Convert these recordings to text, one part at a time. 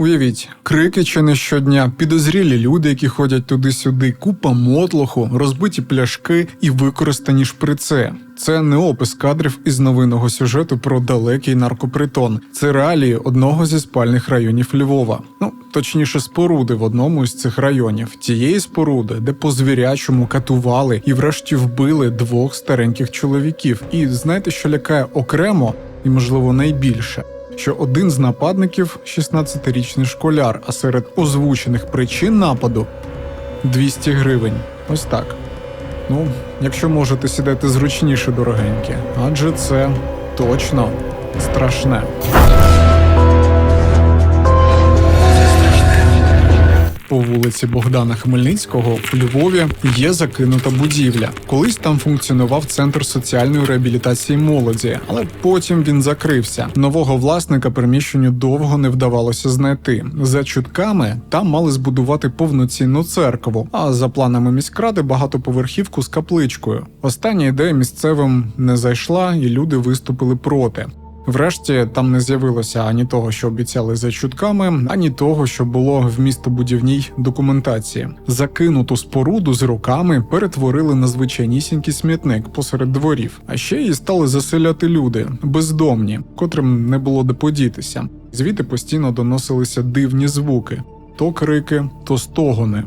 Уявіть, крики чи не щодня, підозрілі люди, які ходять туди-сюди, купа мотлоху, розбиті пляшки і використані шприци. Це не опис кадрів із новинного сюжету про далекий наркопритон. Це реалії одного зі спальних районів Львова. Ну точніше, споруди в одному із цих районів. Тієї споруди, де по звірячому катували і врешті вбили двох стареньких чоловіків. І знаєте, що лякає окремо і, можливо, найбільше. Що один з нападників 16-річний школяр, а серед озвучених причин нападу 200 гривень. Ось так. Ну, якщо можете сідати зручніше, дорогенькі, адже це точно страшне. По вулиці Богдана Хмельницького в Львові є закинута будівля. Колись там функціонував центр соціальної реабілітації молоді, але потім він закрився. Нового власника приміщенню довго не вдавалося знайти. За чутками там мали збудувати повноцінну церкву, а за планами міськради багатоповерхівку з капличкою. Остання ідея місцевим не зайшла, і люди виступили проти. Врешті там не з'явилося ані того, що обіцяли за чутками, ані того, що було в містобудівній документації. Закинуту споруду з руками перетворили на звичайнісінький смітник посеред дворів, а ще її стали заселяти люди бездомні, котрим не було де подітися. Звідти постійно доносилися дивні звуки: то крики, то стогони.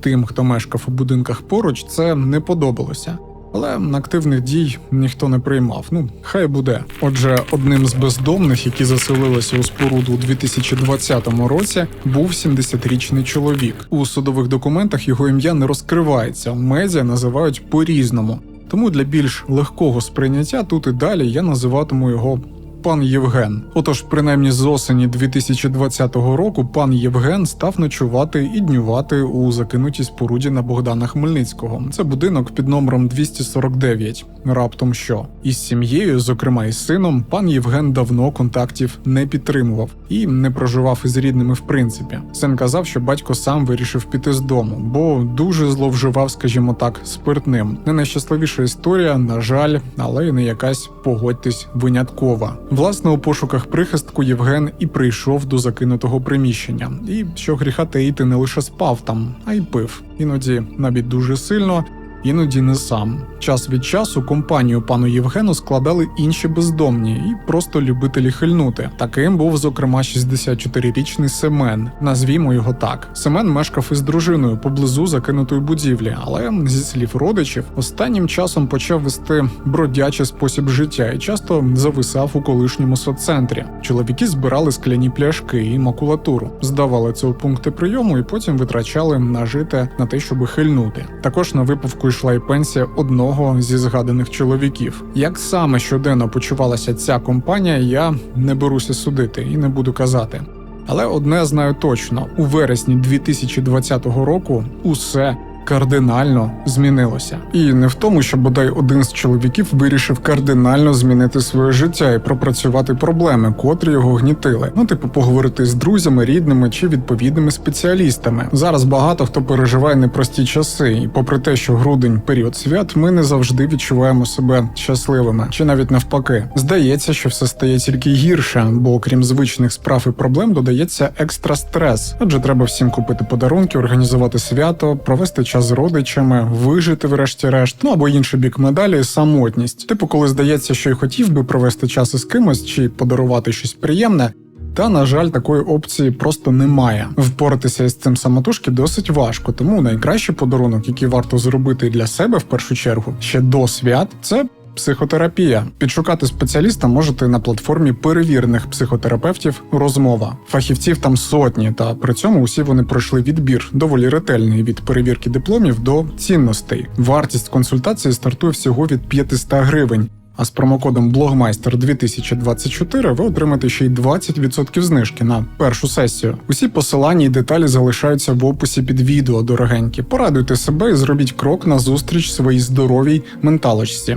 Тим, хто мешкав у будинках поруч, це не подобалося. Але активних дій ніхто не приймав. Ну, хай буде. Отже, одним з бездомних, які заселилися у споруду у 2020 році, був 70-річний чоловік. У судових документах його ім'я не розкривається. Медіа називають по-різному. Тому для більш легкого сприйняття тут і далі я називатиму його пан Євген. Отож, принаймні з осені 2020 року пан Євген став ночувати і днювати у закинутій споруді на Богдана Хмельницького. Це будинок під номером 249. Раптом що із сім'єю, зокрема із сином, пан Євген давно контактів не підтримував і не проживав із рідними в принципі. Син казав, що батько сам вирішив піти з дому, бо дуже зловживав, скажімо так, спиртним. Не найщасливіша історія, на жаль, але й не якась погодьтесь виняткова. Власне, у пошуках прихистку Євген і прийшов до закинутого приміщення. І що гріха таїти не лише спав там, а й пив. Іноді навіть дуже сильно. Іноді не сам. Час від часу компанію пану Євгену складали інші бездомні і просто любителі хильнути. Таким був, зокрема, 64-річний Семен. Назвімо його так. Семен мешкав із дружиною поблизу закинутої будівлі, але зі слів родичів останнім часом почав вести бродячий спосіб життя і часто зависав у колишньому соццентрі. Чоловіки збирали скляні пляшки і макулатуру, здавали це у пункти прийому і потім витрачали нажите на те, щоб хильнути. Також на випивку йшла й пенсія одного зі згаданих чоловіків. Як саме щоденно почувалася ця компанія, я не беруся судити і не буду казати. Але одне знаю точно: у вересні 2020 року усе кардинально змінилося. І не в тому, що бодай один з чоловіків вирішив кардинально змінити своє життя і пропрацювати проблеми, котрі його гнітили. Ну, типу, поговорити з друзями, рідними чи відповідними спеціалістами. Зараз багато хто переживає непрості часи, і попри те, що грудень період свят, ми не завжди відчуваємо себе щасливими, чи навіть навпаки. Здається, що все стає тільки гірше, бо окрім звичних справ і проблем додається екстра стрес, адже треба всім купити подарунки, організувати свято, провести час з родичами, вижити, врешті-решт, ну або інший бік медалі самотність. Типу, коли здається, що й хотів би провести час із кимось чи подарувати щось приємне. Та, на жаль, такої опції просто немає. Впоратися з цим самотужки досить важко, тому найкращий подарунок, який варто зробити для себе в першу чергу, ще до свят, це психотерапія. Підшукати спеціаліста можете на платформі перевірених психотерапевтів розмова. Фахівців там сотні, та при цьому усі вони пройшли відбір доволі ретельний від перевірки дипломів до цінностей. Вартість консультації стартує всього від 500 гривень. А з промокодом Блогмайстер 2024 ви отримаєте ще й 20% знижки на першу сесію. Усі посилання і деталі залишаються в описі під відео, дорогенькі. Порадуйте себе і зробіть крок на зустріч своїй здоровій менталочці.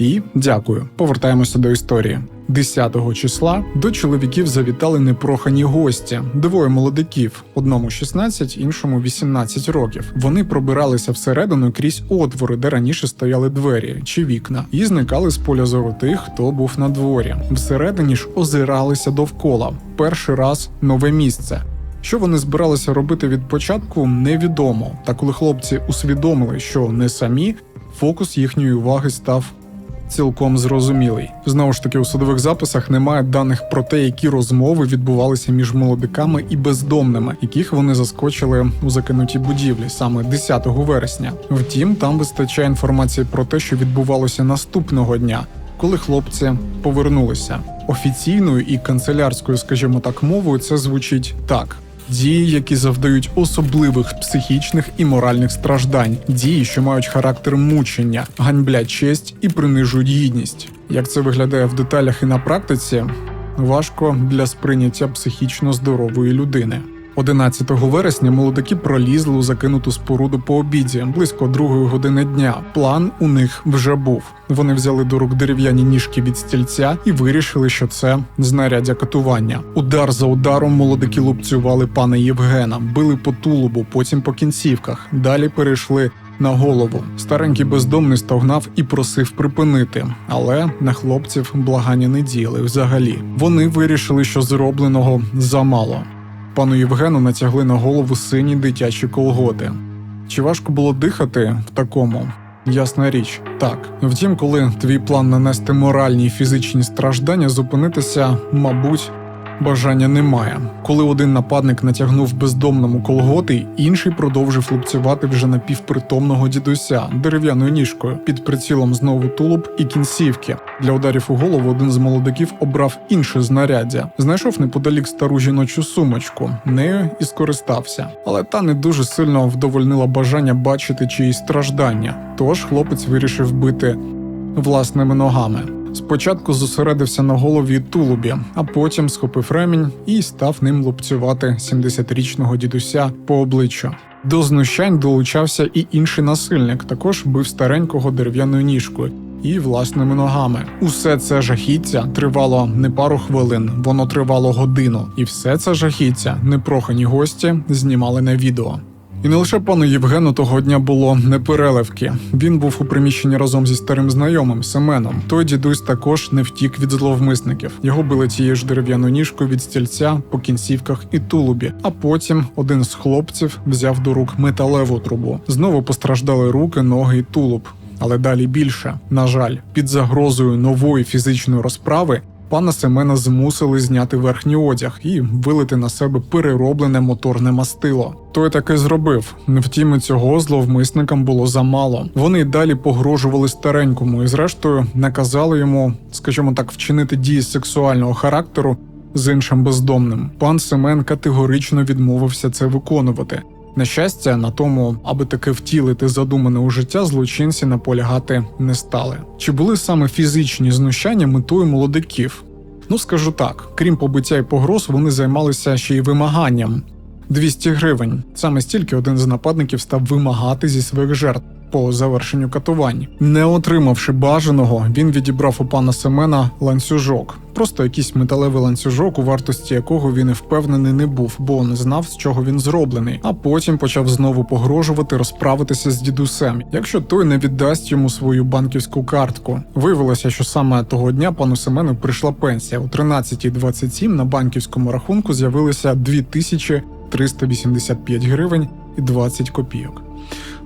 І дякую. Повертаємося до історії. 10 числа до чоловіків завітали непрохані гості, двоє молодиків, одному 16, іншому 18 років. Вони пробиралися всередину крізь отвори, де раніше стояли двері чи вікна, і зникали з поля зору тих, хто був на дворі. Всередині ж озиралися довкола. Перший раз нове місце. Що вони збиралися робити від початку, невідомо. Та коли хлопці усвідомили, що не самі, фокус їхньої уваги став цілком зрозумілий. Знову ж таки, у судових записах немає даних про те, які розмови відбувалися між молодиками і бездомними, яких вони заскочили у закинутій будівлі саме 10 вересня. Втім, там вистачає інформації про те, що відбувалося наступного дня. Коли хлопці повернулися офіційною і канцелярською, скажімо так, мовою, це звучить так: дії, які завдають особливих психічних і моральних страждань, дії, що мають характер мучення, ганьблять честь і принижують гідність. Як це виглядає в деталях і на практиці, важко для сприйняття психічно здорової людини. 11 вересня молодики пролізли у закинуту споруду по обіді близько другої години дня. План у них вже був. Вони взяли до рук дерев'яні ніжки від стільця і вирішили, що це знаряддя катування. Удар за ударом молодики лупцювали пана Євгена, били по тулубу, потім по кінцівках. Далі перейшли на голову. Старенький бездомний стогнав і просив припинити, але на хлопців благання не діяли взагалі. Вони вирішили, що зробленого замало. Пану Євгену натягли на голову сині дитячі колготи. Чи важко було дихати в такому? Ясна річ, так. Втім, коли твій план нанести моральні і фізичні страждання, зупинитися, мабуть, бажання немає. Коли один нападник натягнув бездомному колготи, інший продовжив лупцювати вже напівпритомного дідуся дерев'яною ніжкою під прицілом знову тулуб і кінцівки. Для ударів у голову один з молодиків обрав інше знаряддя. Знайшов неподалік стару жіночу сумочку, нею і скористався. Але та не дуже сильно вдовольнила бажання бачити чиїсь страждання. Тож хлопець вирішив бити власними ногами. Спочатку зосередився на голові тулубі, а потім схопив ремінь і став ним лупцювати 70-річного дідуся по обличчю. До знущань долучався і інший насильник, також бив старенького дерев'яною ніжкою і власними ногами. Усе це жахіття тривало не пару хвилин, воно тривало годину, і все це жахіття непрохані гості знімали на відео. І не лише пану Євгену того дня було непереливки. Він був у приміщенні разом зі старим знайомим Семеном. Той дідусь також не втік від зловмисників. Його били тією ж дерев'яною ніжкою від стільця по кінцівках і тулубі. А потім один з хлопців взяв до рук металеву трубу. Знову постраждали руки, ноги і тулуб. Але далі більше. На жаль, під загрозою нової фізичної розправи пана Семена змусили зняти верхній одяг і вилити на себе перероблене моторне мастило. Той таки зробив. Втім, цього зловмисникам було замало. Вони далі погрожували старенькому і, зрештою, наказали йому, скажімо так, вчинити дії сексуального характеру з іншим бездомним. Пан Семен категорично відмовився це виконувати. На щастя, на тому, аби таки втілити задумане у життя, злочинці наполягати не стали. Чи були саме фізичні знущання метою молодиків? Ну скажу так: крім побиття і погроз, вони займалися ще й вимаганням. 200 гривень. Саме стільки один з нападників став вимагати зі своїх жертв по завершенню катувань. Не отримавши бажаного, він відібрав у пана Семена ланцюжок. Просто якийсь металевий ланцюжок, у вартості якого він і впевнений не був, бо не знав, з чого він зроблений. А потім почав знову погрожувати розправитися з дідусем, якщо той не віддасть йому свою банківську картку. Виявилося, що саме того дня пану Семену прийшла пенсія. О 13.27 на банківському рахунку з'явилися 2385 гривень і 20 копійок.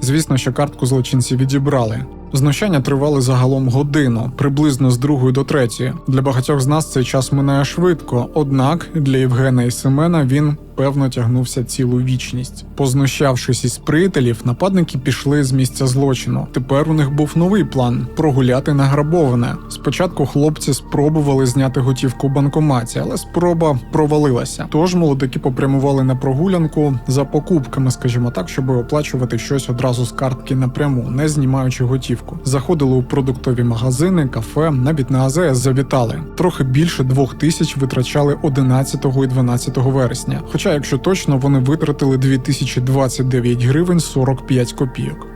Звісно, що картку злочинці відібрали. Знущання тривали загалом годину, приблизно з другої до третьої. Для багатьох з нас цей час минає швидко, однак для Євгена і Семена він певно тягнувся цілу вічність. Познущавшись із приятелів, нападники пішли з місця злочину. Тепер у них був новий план прогуляти награбоване. Спочатку хлопці спробували зняти готівку банкоматі, але спроба провалилася. Тож молодики попрямували на прогулянку за покупками, скажімо так, щоб оплачувати щось одразу з картки напряму, не знімаючи готівку. Заходили у продуктові магазини, кафе, навіть на АЗС завітали. Трохи більше двох тисяч витрачали 11 і 12 вересня. Хоча, якщо точно, вони витратили 2029 гривень 45 копійок.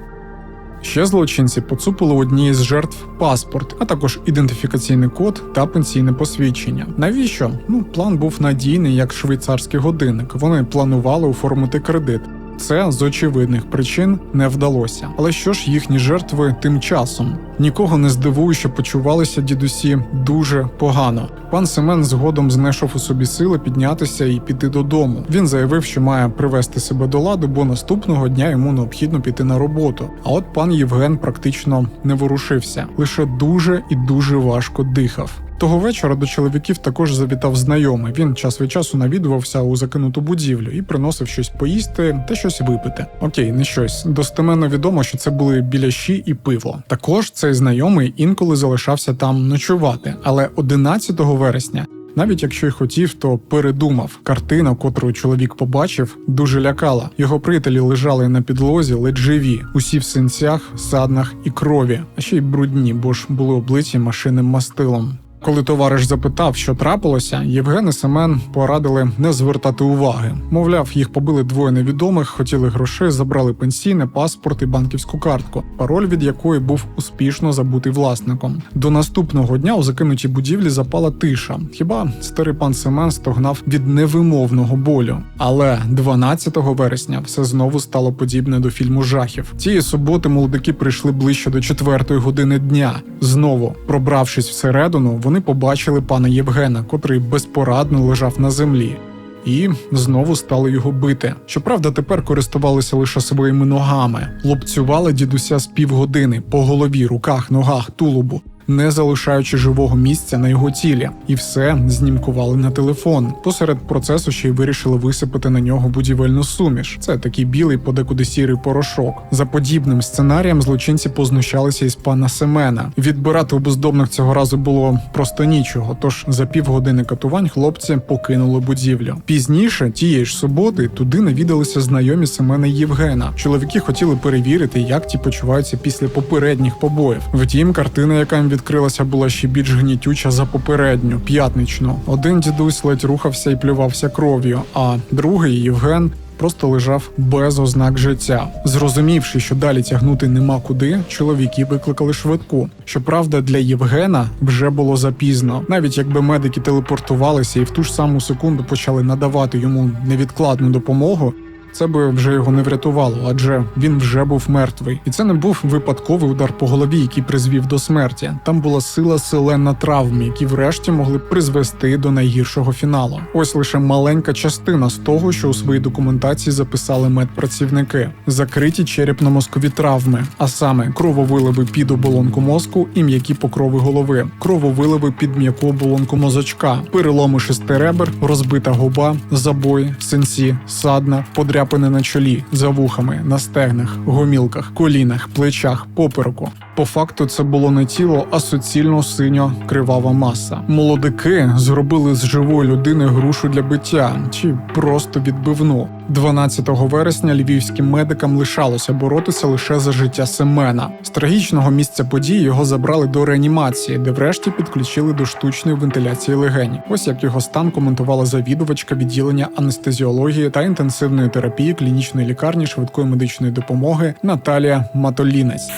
Ще злочинці поцупили у одній з жертв паспорт, а також ідентифікаційний код та пенсійне посвідчення. Навіщо? Ну, план був надійний як швейцарський годинник. Вони планували оформити кредит. Це з очевидних причин не вдалося. Але що ж їхні жертви тим часом? Нікого не здивує, що почувалися дідусі дуже погано. Пан Семен згодом знайшов у собі сили піднятися і піти додому. Він заявив, що має привести себе до ладу, бо наступного дня йому необхідно піти на роботу. А от пан Євген практично не ворушився, лише дуже і дуже важко дихав. Того вечора до чоловіків також завітав знайомий. Він час від часу навідувався у закинуту будівлю і приносив щось поїсти та щось випити. Окей, не щось. Достеменно відомо, що це були біляші і пиво. Також цей знайомий інколи залишався там ночувати, але 11 вересня. Навіть якщо й хотів, то передумав. Картина, котру чоловік побачив, дуже лякала. Його приятелі лежали на підлозі, ледь живі, усі в синцях, саднах і крові, а ще й брудні, бо ж були облиті машинним мастилом. Коли товариш запитав, що трапилося, Євген і Семен порадили не звертати уваги. Мовляв, їх побили двоє невідомих, хотіли грошей, забрали пенсійне, паспорт і банківську картку, пароль від якої був успішно забутий власником. До наступного дня у закинутій будівлі запала тиша. Хіба старий пан Семен стогнав від невимовного болю. Але 12 вересня все знову стало подібне до фільму жахів. Цієї суботи молодики прийшли ближче до четвертої години дня. Знову, пробравшись всередину, вони побачили пана Євгена, котрий безпорадно лежав на землі. І знову стали його бити. Щоправда, тепер користувалися лише своїми ногами, лупцювали дідуся з півгодини по голові, руках, ногах, тулубу, не залишаючи живого місця на його тілі, і все знімкували на телефон. Посеред процесу ще й вирішили висипати на нього будівельну суміш. Це такий білий, подекуди сірий порошок. За подібним сценарієм злочинці познущалися із пана Семена. Відбирати у бездомних цього разу було просто нічого. Тож за півгодини катувань хлопці покинули будівлю. Пізніше тієї ж суботи туди навідалися знайомі Семена Євгена. Чоловіки хотіли перевірити, як ті почуваються після попередніх побоїв. Втім, картина, яка їм відкрилася, була ще більш гнітюча за попередню, п'ятничну. Один дідусь ледь рухався і плювався кров'ю, а другий Євген. Просто лежав без ознак життя. Зрозумівши, що далі тягнути нема куди, чоловіки викликали швидку. Щоправда, для Євгена вже було запізно. Навіть якби медики телепортувалися і в ту ж саму секунду почали надавати йому невідкладну допомогу. Це би вже його не врятувало, адже він вже був мертвий, і це не був випадковий удар по голові, який призвів до смерті. Там була сила селен на травмі, які врешті могли призвести до найгіршого фіналу. Ось лише маленька частина з того, що у своїй документації записали медпрацівники: закриті черепно-мозкові травми, а саме крововиливи під оболонку мозку і м'які покрови голови, крововиливи під м'яку оболонку мозочка, переломи шести ребер, розбита губа, забої, синці, садна, подряпини на чолі, за вухами, на стегнах, гомілках, колінах, плечах, попереку. По факту це було не тіло, а суцільно синьо кривава маса. Молодики зробили з живої людини грушу для биття чи просто відбивну. 12 вересня львівським медикам лишалося боротися лише за життя Семена. З трагічного місця події його забрали до реанімації, де врешті підключили до штучної вентиляції легень. Ось як його стан коментувала завідувачка відділення анестезіології та інтенсивної терапії клінічної лікарні швидкої медичної допомоги Наталія Матолінець.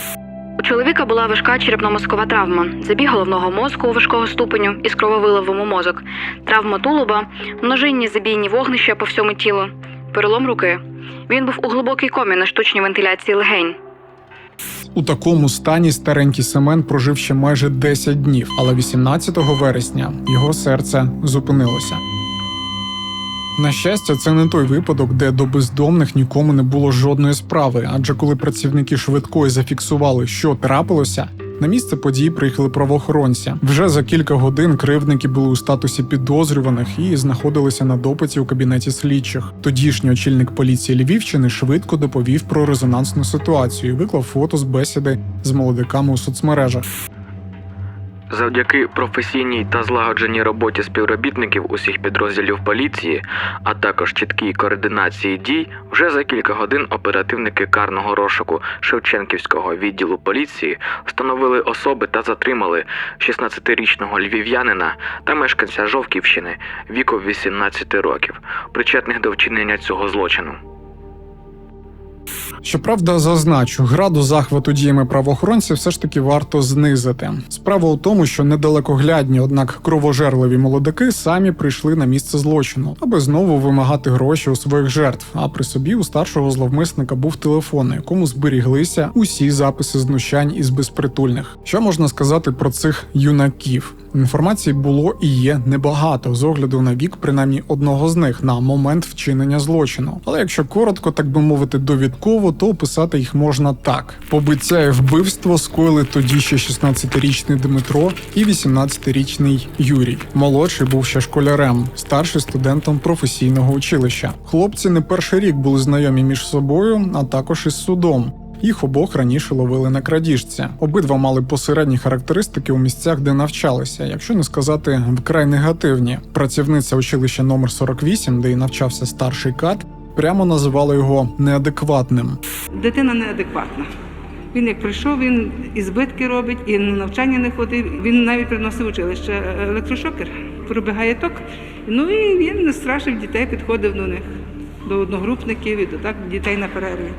У чоловіка була важка черепно-мозкова травма, забіг головного мозку важкого ступеню із крововиливом у мозок, травма тулуба, множинні забійні вогнища по всьому тілу, перелом руки. Він був у глибокій комі на штучній вентиляції легень. У такому стані старенький Семен прожив ще майже 10 днів, але 18 вересня його серце зупинилося. На щастя, це не той випадок, де до бездомних нікому не було жодної справи, адже коли працівники швидкої зафіксували, що трапилося, на місце події приїхали правоохоронці. Вже за кілька годин кривдники були у статусі підозрюваних і знаходилися на допиті у кабінеті слідчих. Тодішній очільник поліції Львівщини швидко доповів про резонансну ситуацію. і Виклав фото з бесіди з молодиками у соцмережах. Завдяки професійній та злагодженій роботі співробітників усіх підрозділів поліції, а також чіткій координації дій, вже за кілька годин оперативники карного розшуку Шевченківського відділу поліції встановили особи та затримали 16-річного львів'янина та мешканця Жовківщини віком 18 років, причетних до вчинення цього злочину. Щоправда, зазначу, граду захвату діями правоохоронців все ж таки варто знизити. Справа у тому, що недалекоглядні, однак кровожерливі молодики самі прийшли на місце злочину, аби знову вимагати гроші у своїх жертв. А при собі у старшого зловмисника був телефон, на якому зберіглися усі записи знущань із безпритульних. Що можна сказати про цих юнаків? Інформації було і є небагато з огляду на вік, принаймні одного з них на момент вчинення злочину. Але якщо коротко, так би мовити, довідково, то описати їх можна так: побиття і вбивство скоїли тоді ще 16-річний Дмитро і 18-річний Юрій. Молодший був ще школярем, старший студентом професійного училища. Хлопці не перший рік були знайомі між собою, а також із судом. Їх обох раніше ловили на крадіжці. Обидва мали посередні характеристики у місцях, де навчалися, якщо не сказати вкрай негативні. Працівниця училища номер 48, де й навчався старший кат, прямо називала його неадекватним. Дитина неадекватна. Він як прийшов, він і збитки робить, і на навчання не ходив. Він навіть приносив училище електрошокер, пробігає ток. Ну і він страшив дітей, підходив до них, до одногрупників і до так дітей на перерві.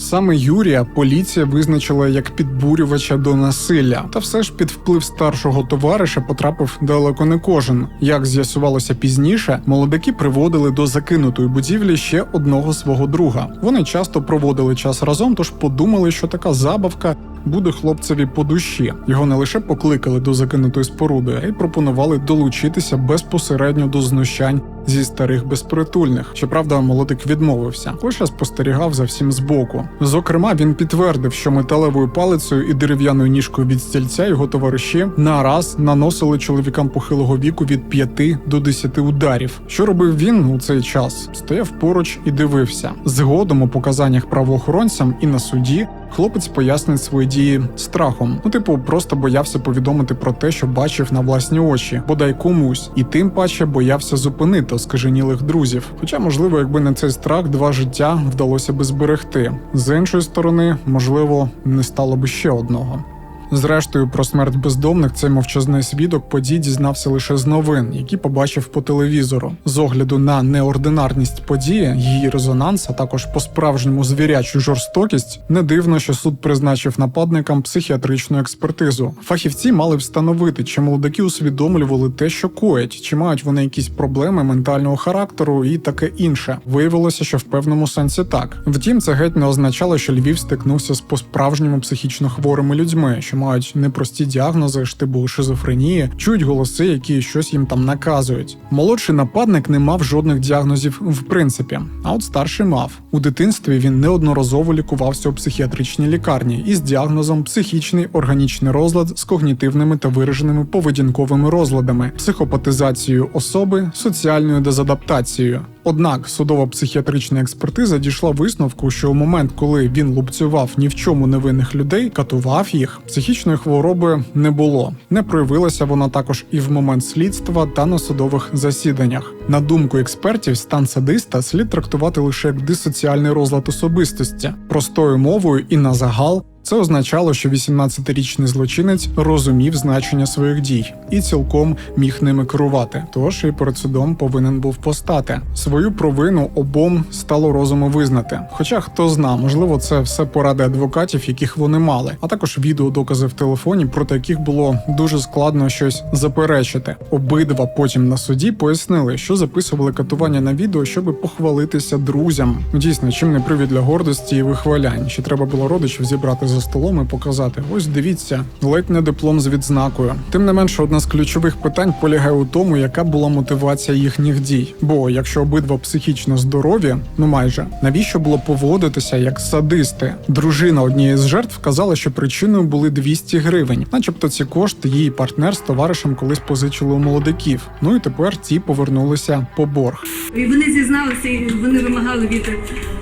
Саме Юрія поліція визначила як підбурювача до насилля, та все ж під вплив старшого товариша потрапив далеко не кожен. Як з'ясувалося пізніше, молодики приводили до закинутої будівлі ще одного свого друга. Вони часто проводили час разом, тож подумали, що така забавка. Буде хлопцеві по душі. Його не лише покликали до закинутої споруди, а й пропонували долучитися безпосередньо до знущань зі старих безпритульних. Щоправда, молодик відмовився, лише спостерігав за всім збоку. Зокрема, він підтвердив, що металевою палицею і дерев'яною ніжкою від стільця його товариші нараз наносили чоловікам похилого віку від 5 до 10 ударів. Що робив він у цей час? Стояв поруч і дивився. Згодом у показаннях правоохоронцям і на суді. Хлопець пояснить свої дії страхом. Ну, типу, просто боявся повідомити про те, що бачив на власні очі, бодай комусь, і тим паче боявся зупинити оскаженілих друзів. Хоча, можливо, якби не цей страх, два життя вдалося би зберегти. З іншої сторони, можливо, не стало би ще одного. Зрештою, про смерть бездомних цей мовчазний свідок подій дізнався лише з новин, які побачив по телевізору. З огляду на неординарність події, її резонанс, а також по справжньому звірячу жорстокість, не дивно, що суд призначив нападникам психіатричну експертизу. Фахівці мали встановити, чи молодаки усвідомлювали те, що коять, чи мають вони якісь проблеми ментального характеру і таке інше. Виявилося, що в певному сенсі так. Втім, це геть не означало, що Львів стикнувся з по-справжньому психічно хворими людьми, що мають непрості діагнози, штибу шизофренії, чують голоси, які щось їм там наказують. Молодший нападник не мав жодних діагнозів в принципі, а от старший мав у дитинстві. Він неодноразово лікувався у психіатричній лікарні із діагнозом психічний органічний розлад з когнітивними та вираженими поведінковими розладами, психопатизацією особи, соціальною дезадаптацією. Однак судова психіатрична експертиза дійшла висновку, що у момент, коли він лупцював ні в чому невинних людей, катував їх, психічної хвороби не було. Не проявилася вона також і в момент слідства та на судових засіданнях. На думку експертів, стан садиста слід трактувати лише як дисоціальний розлад особистості, простою мовою і на загал. Це означало, що 18-річний злочинець розумів значення своїх дій і цілком міг ними керувати. Тож і перед судом повинен був постати. Свою провину обом стало розуму визнати. Хоча хто зна, можливо, це все поради адвокатів, яких вони мали, а також відеодокази в телефоні, проти яких було дуже складно щось заперечити. Обидва потім на суді пояснили, що записували катування на відео, щоб похвалитися друзям. Дійсно, чим не привід для гордості і вихвалянь. Ще треба було родичів зібрати за столом і показати: ось дивіться, ледь не диплом з відзнакою. Тим не менше, одне з ключових питань полягає у тому, яка була мотивація їхніх дій. Бо якщо обидва психічно здорові, ну майже навіщо було поводитися як садисти? Дружина однієї з жертв казала, що причиною були 200 гривень, начебто ці кошти її партнер з товаришем колись позичили у молодиків. Ну і тепер ті повернулися по борг. І вони зізналися, і вони вимагали від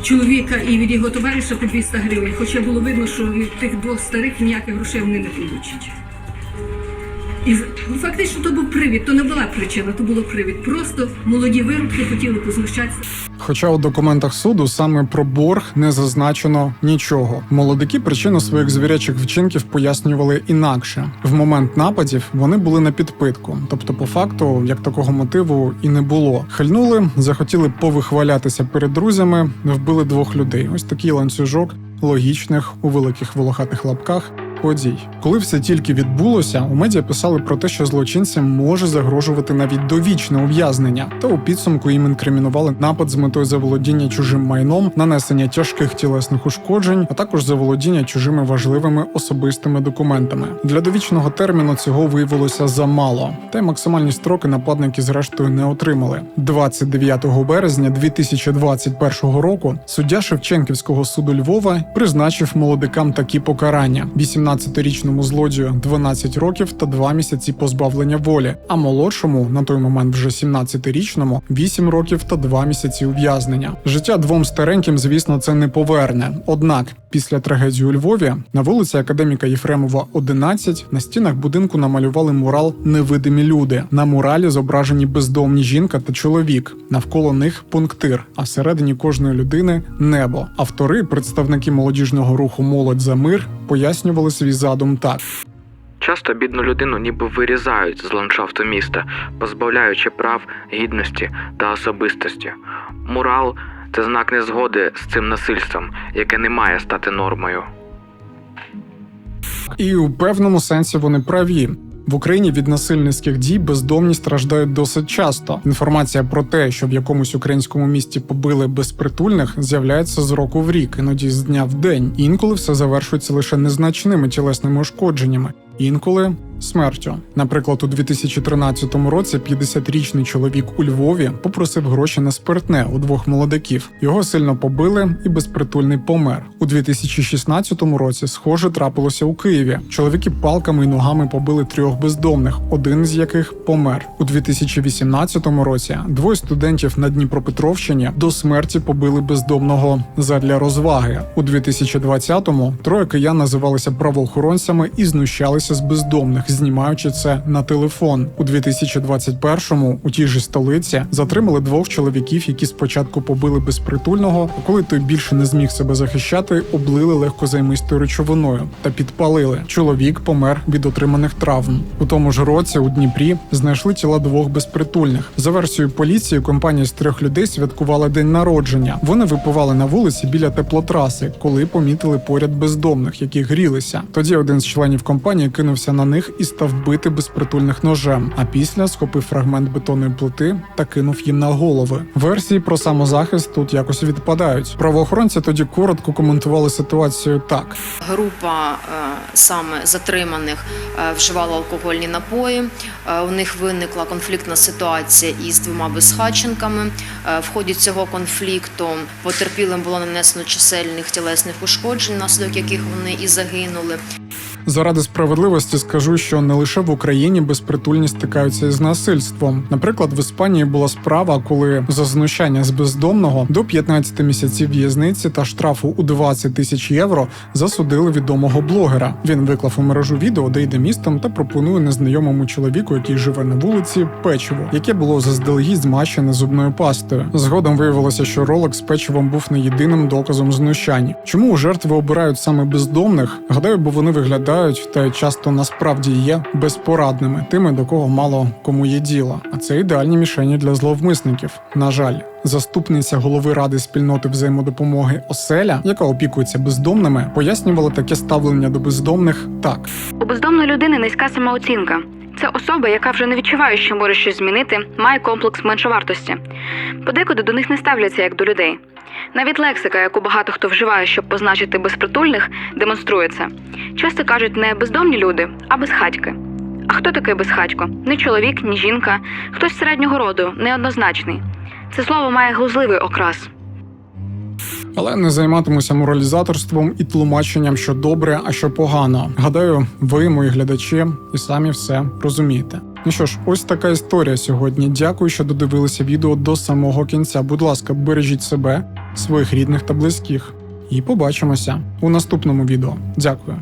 чоловіка і від його товариша по 200 гривень. Хоча було видно, що від тих двох старих ніяких грошей вони не получать. І ну, фактично то був привід, то не була причина, то було привід. Просто молоді вирубки хотіли познущатися. Хоча у документах суду саме про борг не зазначено нічого. Молодики причину своїх звірячих вчинків пояснювали інакше. В момент нападів вони були на підпитку, тобто, по факту, як такого мотиву і не було. Хильнули, захотіли повихвалятися перед друзями, вбили двох людей. Ось такий ланцюжок логічних у великих волохатих лапках подій. Коли все тільки відбулося, у медіа писали про те, що злочинцям може загрожувати навіть довічне ув'язнення, та у підсумку їм інкримінували напад з метою заволодіння чужим майном, нанесення тяжких тілесних ушкоджень, а також заволодіння чужими важливими особистими документами. Для довічного терміну цього виявилося замало, та й максимальні строки нападники зрештою не отримали. 29 березня 2021 року суддя Шевченківського суду Львова призначив молодикам такі покарання: 18-річному злодію 12 років та 2 місяці позбавлення волі, а молодшому на той момент вже 17-річному 8 років та 2 місяці ув'язнення. Життя двом стареньким, звісно, це не поверне. Однак, після трагедії у Львові на вулиці Академіка Єфремова, 11, на стінах будинку намалювали мурал Невидимі люди. На муралі зображені бездомні жінка та чоловік. Навколо них пунктир, а всередині кожної людини небо. Автори, представники молодіжного руху Молодь за мир, пояснювали свій задум так. Часто бідну людину ніби вирізають з ландшафту міста, позбавляючи прав, гідності та особистості. Мурал це знак незгоди з цим насильством, яке не має стати нормою. І у певному сенсі вони праві. В Україні від насильницьких дій бездомні страждають досить часто. Інформація про те, що в якомусь українському місті побили безпритульних, з'являється з року в рік, іноді з дня в день. Інколи все завершується лише незначними тілесними ушкодженнями, інколи смертю. Наприклад, у 2013 році 50-річний чоловік у Львові попросив гроші на спиртне у двох молодиків. Його сильно побили, і безпритульний помер. У 2016 році схоже трапилося у Києві. Чоловіки палками і ногами побили трьох бездомних, один з яких помер. У 2018 році двоє студентів на Дніпропетровщині до смерті побили бездомного задля розваги. У 2020-му троє киян називалися правоохоронцями і знущалися з бездомних, знімаючи це на телефон. У 2021-му у тій же столиці затримали двох чоловіків, які спочатку побили безпритульного, а коли той більше не зміг себе захищати, облили легкозаймистою речовиною та підпалили. Чоловік помер від отриманих травм. У тому ж році у Дніпрі знайшли тіла двох безпритульних. За версією поліції, компанія з трьох людей святкувала день народження. Вони випивали на вулиці біля теплотраси, коли помітили поряд бездомних, які грілися. Тоді один з членів компанії кинувся на них і став бити безпритульних ножем. А після схопив фрагмент бетонної плити та кинув їм на голови. Версії про самозахист тут якось відпадають. Правоохоронці тоді коротко коментували ситуацію так. Група е, саме затриманих е, вживала алкогольні напої. Е, У них виникла конфліктна ситуація із двома безхатченками. В ході цього конфлікту потерпілим було нанесено чисельних тілесних ушкоджень, внаслідок яких вони і загинули. Заради справедливості скажу, що не лише в Україні безпритульні стикаються із насильством. Наприклад, в Іспанії була справа, коли за знущання з бездомного до 15 місяців в'язниці та штрафу у 20 тисяч євро засудили відомого блогера. Він виклав у мережу відео, де йде містом та пропонує незнайомому чоловіку, який живе на вулиці, печиво, яке було заздалегідь змащене зубною пастою. Згодом виявилося, що ролик з печивом був не єдиним доказом знущань. Чому жертви обирають саме бездомних? Гадаю, бо вони виглядають та й часто насправді є безпорадними, тими, до кого мало кому є діло. А це ідеальні мішені для зловмисників. На жаль. Заступниця голови ради спільноти взаємодопомоги Оселя, яка опікується бездомними, пояснювала таке ставлення до бездомних так: У бездомної людини низька самооцінка. Це особа, яка вже не відчуває, що може щось змінити, має комплекс меншовартості. Подекуди до них не ставляться як до людей. Навіть лексика, яку багато хто вживає, щоб позначити безпритульних, демонструє це. Часто кажуть не бездомні люди, а безхатьки. А хто такий безхатько? Не чоловік, ні жінка, хтось середнього роду, неоднозначний. Це слово має глузливий окрас. Але не займатимуся моралізаторством і тлумаченням, що добре, а що погано. Гадаю, ви, мої глядачі, і самі все розумієте. Ну що ж, ось така історія сьогодні. Дякую, що додивилися відео до самого кінця. Будь ласка, бережіть себе, своїх рідних та близьких. І побачимося у наступному відео. Дякую.